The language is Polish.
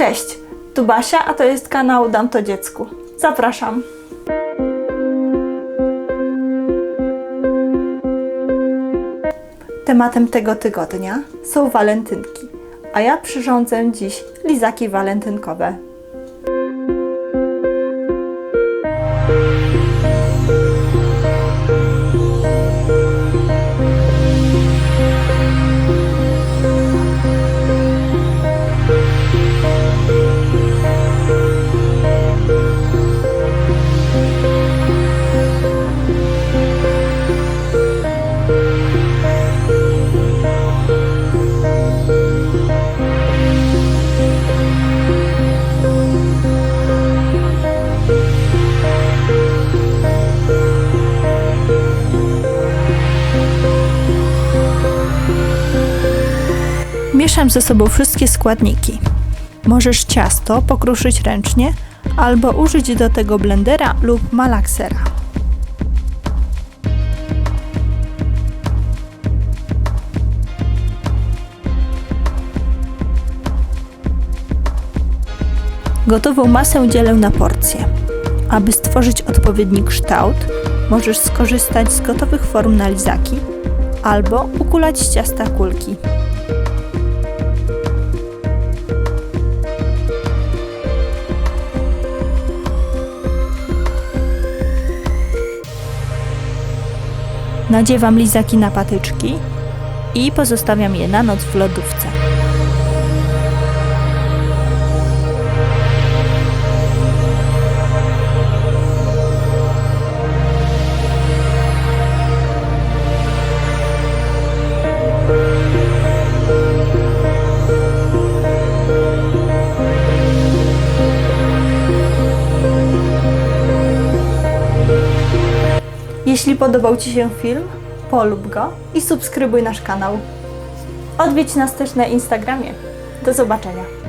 Cześć, tu Basia, a to jest kanał Dam to dziecku. Zapraszam. Tematem tego tygodnia są walentynki, a ja przyrządzę dziś lizaki walentynkowe. Mieszam ze sobą wszystkie składniki. Możesz ciasto pokruszyć ręcznie albo użyć do tego blendera lub malaksera. Gotową masę dzielę na porcje. Aby stworzyć odpowiedni kształt, możesz skorzystać z gotowych form na lizaki albo ukulać z ciasta kulki. Nadziewam lizaki na patyczki i pozostawiam je na noc w lodówce. Jeśli podobał Ci się film, polub go i subskrybuj nasz kanał. Odwiedź nas też na Instagramie. Do zobaczenia.